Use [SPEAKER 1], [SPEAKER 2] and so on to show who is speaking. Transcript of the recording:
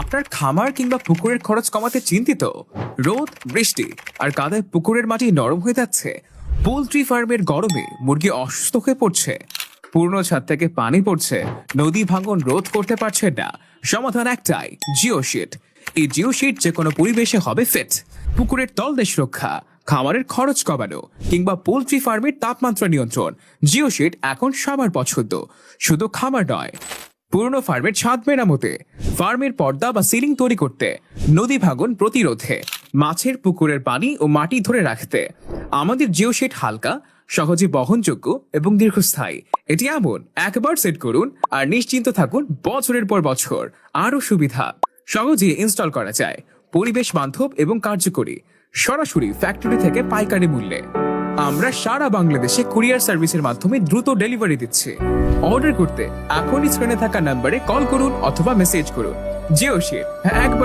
[SPEAKER 1] আপনার খামার কিংবা পুকুরের খরচ কমাতে চিন্তিত। রোদ, বৃষ্টি আর কাদায় পুকুরের মাটি নরম হয়ে যাচ্ছে। পোলট্রি ফার্মের গরমে মুরগি অসুস্থ হয়ে পড়ছে। পুরনো ছাদ থেকে পানি পড়ছে। নদী ভাঙন রোধ করতে পারছে না। সমাধান একটাই জিও শিট এই জিও শিট যে কোনো পরিবেশে হবে ফিট পুকুরের তলদেশ রক্ষা, খামারের খরচ কমানো কিংবা পোলট্রি ফার্মের তাপমাত্রা নিয়ন্ত্রণ। জিও শিট এখন সবার পছন্দ। শুধু খামার নয় পুরনো ফার্মের ছাদ মেরামতে, ফার্মের পর্দা বা সিলিং তৈরি করতে, নদী ভাঙন প্রতিরোধে, মাছের পুকুরের পানি ও মাটি ধরে রাখতে। আমাদের জিও শিট হালকা, সহজে বহনযোগ্য এবং দীর্ঘস্থায়ী। এটি এমন, একবার সেট করুন আর নিশ্চিন্ত থাকুন বছরের পর বছর। আরও সুবিধা সহজে ইনস্টল করা যায়, পরিবেশ বান্ধব এবং কার্যকরী, সরাসরি ফ্যাক্টরি থেকে পাইকারি মূল্যে। আমরা সারা বাংলাদেশে কুরিয়ার সার্ভিসের মাধ্যমে দ্রুত ডেলিভারি দিচ্ছি। অর্ডার করতে এখনই স্ক্রিনে থাকা নাম্বারে কল করুন অথবা মেসেজ করুন। জিও শেয়ার একবার